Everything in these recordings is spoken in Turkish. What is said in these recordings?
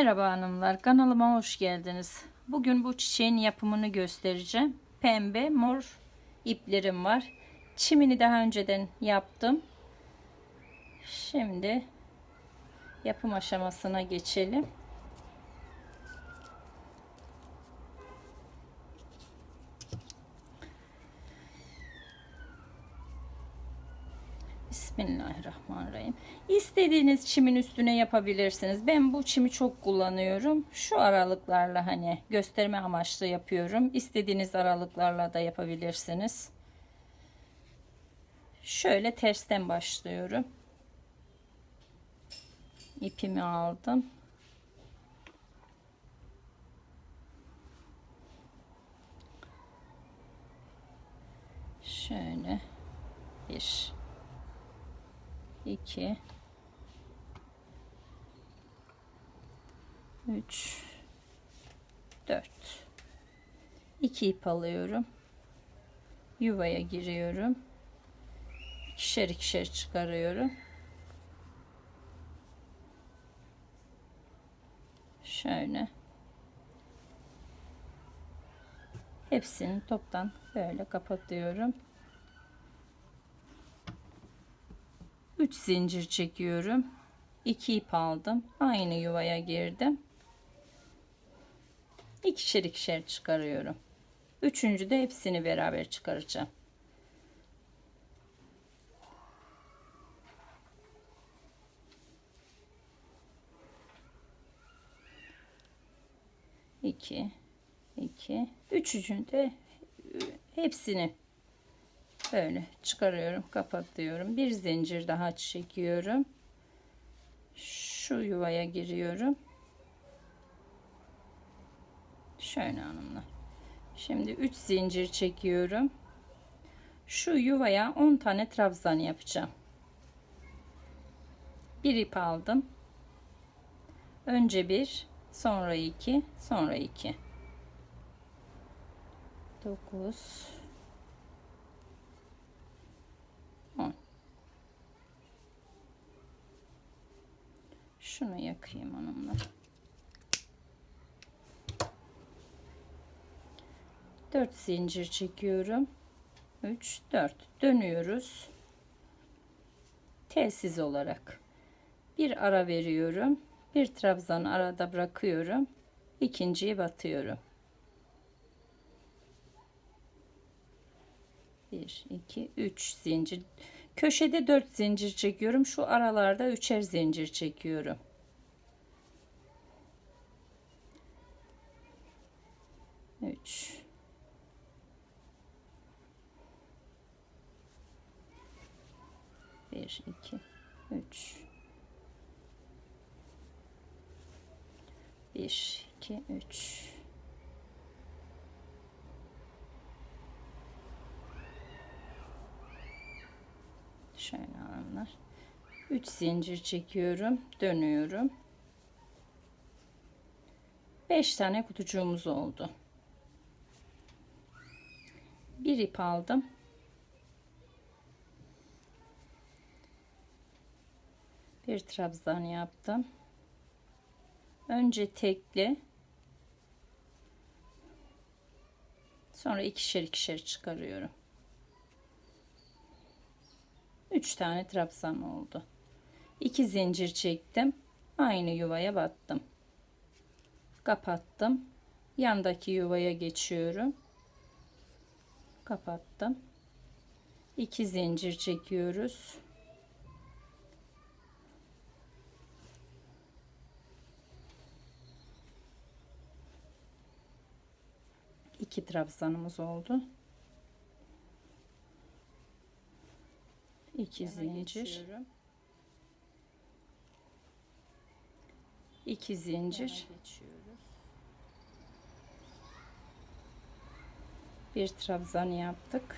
Merhaba hanımlar, kanalıma hoş geldiniz. Bugün bu çiçeğin yapımını göstereceğim. Pembe, mor iplerim var. Çimini daha önceden yaptım. Şimdi yapım aşamasına geçelim. Bismillahirrahmanirrahim. İstediğiniz çimin üstüne yapabilirsiniz. Ben bu çimi çok kullanıyorum. Şu aralıklarla hani gösterme amaçlı yapıyorum. İstediğiniz aralıklarla da yapabilirsiniz. Şöyle tersten başlıyorum. İpimi aldım. Şöyle bir 2 3 4 2 ip alıyorum. Yuvaya giriyorum. İkişer ikişer çıkarıyorum. Şöyle. Hepsini toptan böyle kapatıyorum. 3 zincir çekiyorum. 2 ip aldım. Aynı yuvaya girdim ikişer ikişer çıkarıyorum. Üçüncü de hepsini beraber çıkaracağım. İki iki. Üçüncü de hepsini böyle çıkarıyorum kapatıyorum. Bir zincir daha çekiyorum. Şu yuvaya giriyorum şöyle hanımlar. Şimdi 3 zincir çekiyorum. Şu yuvaya 10 tane trabzan yapacağım. Bir ip aldım. Önce bir sonra iki sonra iki. 9 Şunu yakayım hanımlar. 4 zincir çekiyorum. 3 4 dönüyoruz. Telsiz olarak bir ara veriyorum. Bir trabzan arada bırakıyorum. İkinciyi batıyorum. 1 2 3 zincir Köşede 4 zincir çekiyorum. Şu aralarda 3'er zincir çekiyorum. 1, 2, 3. 1, 2, 3. Şöyle anlar. 3 zincir çekiyorum. Dönüyorum. 5 tane kutucuğumuz oldu. Bir ip aldım. Bir trabzan yaptım. Önce tekli sonra ikişer ikişer çıkarıyorum. 3 tane trabzan oldu. 2 zincir çektim. Aynı yuvaya battım. Kapattım. Yandaki yuvaya geçiyorum. Kapattım. 2 zincir çekiyoruz. İki trabzanımız oldu. 2 zincir. 2 zincir. Bir trabzan yaptık.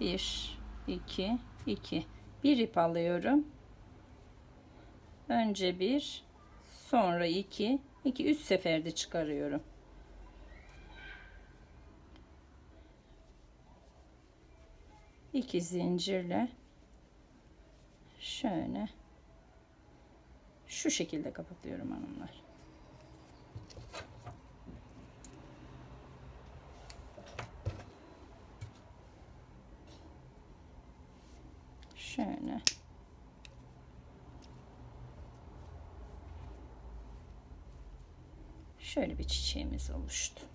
1 2 2 bir ip alıyorum. Önce bir sonra 2 2 3 seferde çıkarıyorum 2 zincirle şöyle Şu şekilde kapatıyorum hanımlar. Şöyle. Şöyle bir çiçeğimiz oluştu.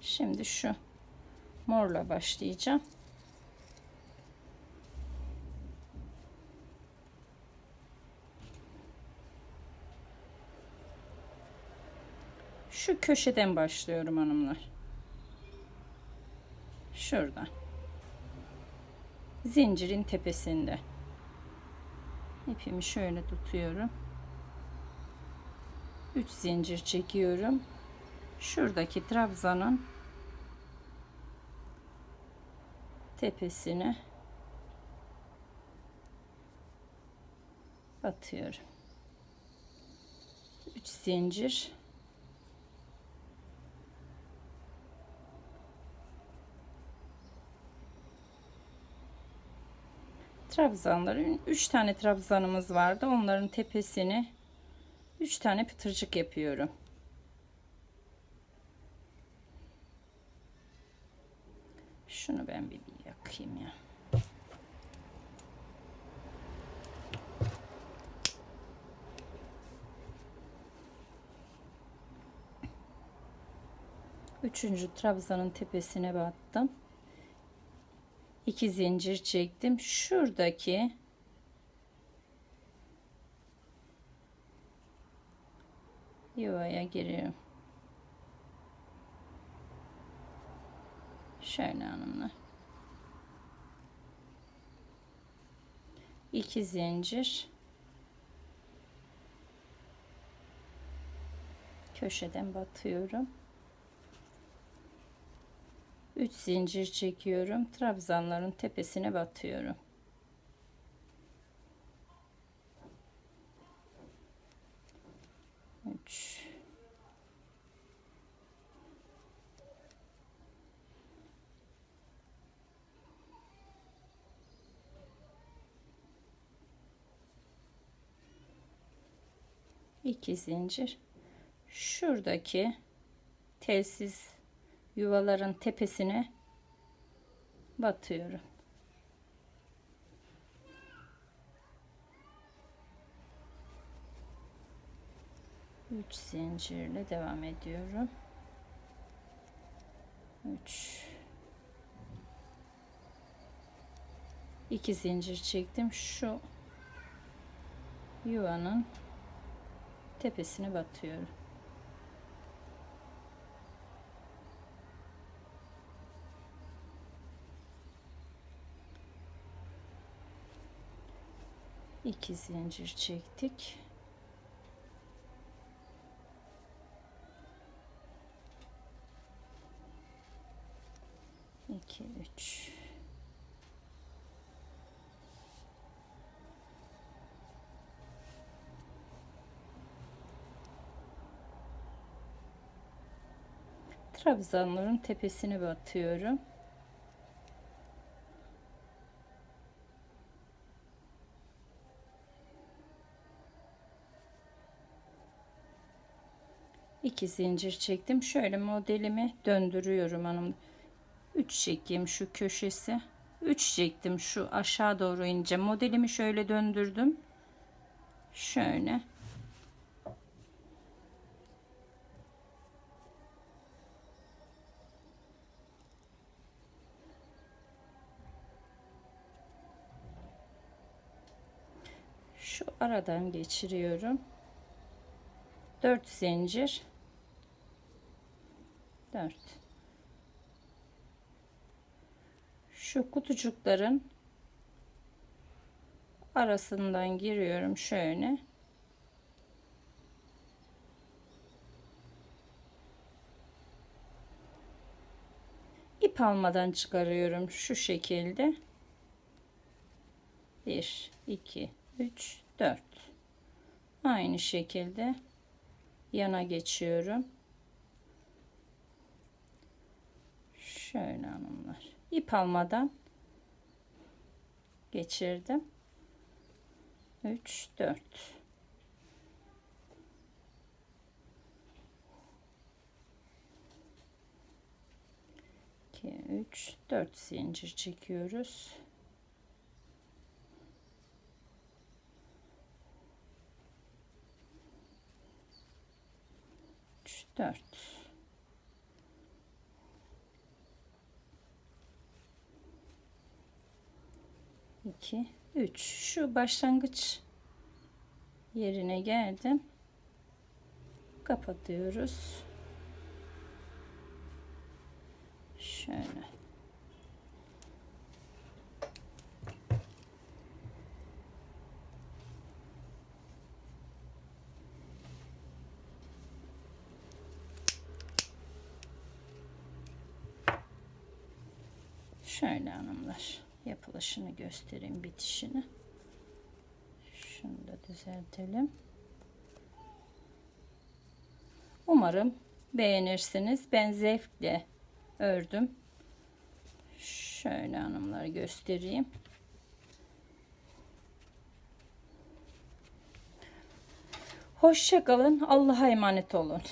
Şimdi şu morla başlayacağım. Şu köşeden başlıyorum hanımlar. Şuradan. Zincirin tepesinde. İpimi şöyle tutuyorum. 3 zincir çekiyorum. Şuradaki trabzanın tepesine batıyorum. 3 zincir trabzanların 3 tane trabzanımız vardı. Onların tepesini 3 tane pıtırcık yapıyorum. Şunu ben bir, yakayım ya. Üçüncü trabzanın tepesine battım. İki zincir çektim. Şuradaki yuvaya giriyorum. Şöyle hanımlar. İki zincir. Köşeden batıyorum. 3 zincir çekiyorum. Trabzanların tepesine batıyorum. 2 zincir şuradaki telsiz yuvaların tepesine batıyorum. Üç zincirle devam ediyorum. Üç. İki zincir çektim. Şu yuvanın tepesine batıyorum. iki zincir çektik. İki, üç. Trabzanların tepesine batıyorum. iki zincir çektim. Şöyle modelimi döndürüyorum hanım. 3 çekeyim şu köşesi. 3 çektim şu aşağı doğru ince. Modelimi şöyle döndürdüm. Şöyle. Şu aradan geçiriyorum. 4 zincir. 4 şu kutucukların arasından giriyorum şöyle. İp almadan çıkarıyorum şu şekilde. 1 2 3 4 aynı şekilde yana geçiyorum Şöyle hanımlar. İp almadan geçirdim. 3 4 2 3 4 zincir çekiyoruz. Üç, dört. İki, üç. Şu başlangıç yerine geldim. Kapatıyoruz. Şöyle. Şöyle hanımlar yapılışını göstereyim bitişini. Şunu da düzeltelim. Umarım beğenirsiniz. Ben zevkle ördüm. Şöyle hanımlar göstereyim. Hoşça kalın. Allah'a emanet olun.